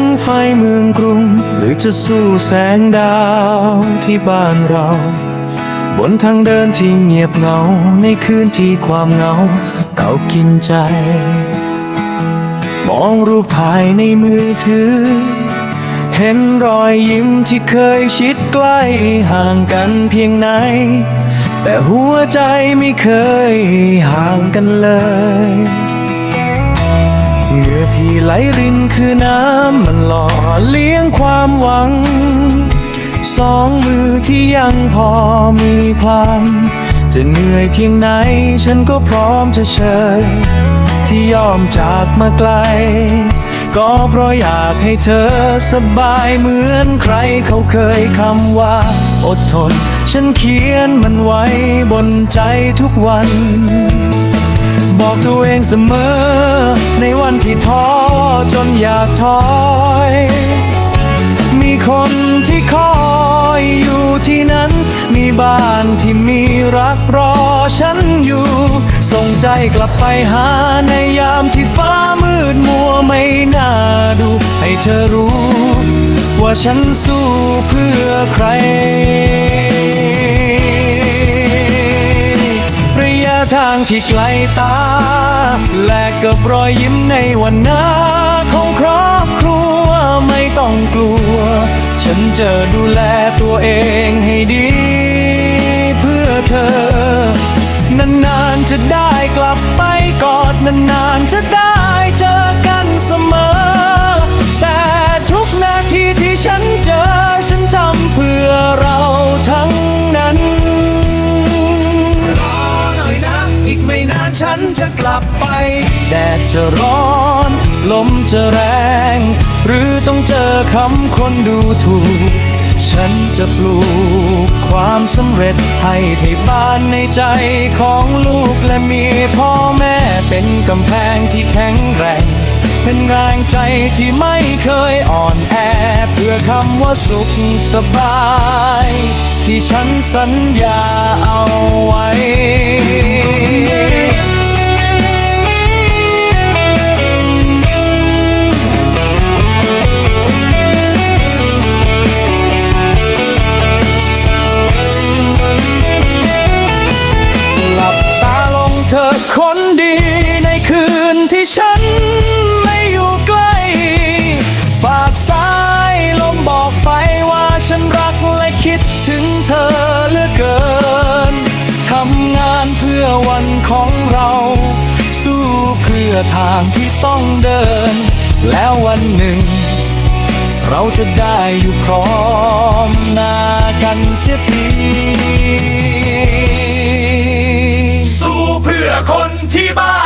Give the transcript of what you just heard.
งไฟเมืองกรุง หรือจะสู้แสงดาวที่บ้านเรา บนทางเดินที่เงียบเหงา ในคืนที่ความเหงาเก่ากินใจ มองรูปถ่ายในมือถือ เห็นรอยยิ้มที่เคยชิดใกล้ห่างกันเพียงไหน แต่หัวใจไม่เคยห่างกันเลย ที่ไหลรินคือน้ำมันหล่อเลี้ยงความหวัง สองมือที่ยังพอมีพลัง จะเหนื่อยเพียงไหนฉันก็พร้อมจะเชยที่ยอมจากมาไกล ก็เพราะอยากให้เธอสบายเหมือนใครเขาเคยคำว่า อดทน ฉันเขียนมันไว้บนใจทุกวัน บอกตัวเองเสมอ ในวันที่ท้อจนอยากถอย มีคนที่คอยอยู่ที่นั้น มีบ้านที่มีรักรอฉันอยู่ ส่งใจกลับไปหาในยามที่ฟ้ามืดมัวไม่น่าดู ให้เธอรู้ ว่าฉันสู้เพื่อใคร ทางที่ไกลตา แลกกับรอยยิ้มในวันหน้า ของครอบครัวไม่ต้องกลัว ฉันจะดูแลตัวเองให้ดี เพื่อเธอ นานๆจะได้กลับไปกอดนานๆจะได้ ลับไป แดดจะร้อน ลมจะแรง หรือต้องเจอคำคนดูถูก ฉันจะปลูกความสำเร็จให้ที่บ้านในใจของลูกและมีพ่อแม่เป็นกำแพงที่แข็งแรงเป็นแรงใจที่ไม่เคยอ่อนแอ เพื่อคำว่าสุขสบาย ที่ฉันสัญญาเอา ฉันไม่อยู่ใกล้ ฝากสายลมบอกไปว่าฉันรักและคิดถึงเธอเหลือเกิน ทำงานเพื่อวันของเรา สู้เพื่อทางที่ต้องเดิน แล้ววันหนึ่ง เราจะได้อยู่พร้อมหน้ากันเสียทีสู้เพื่อคนที่บ้าน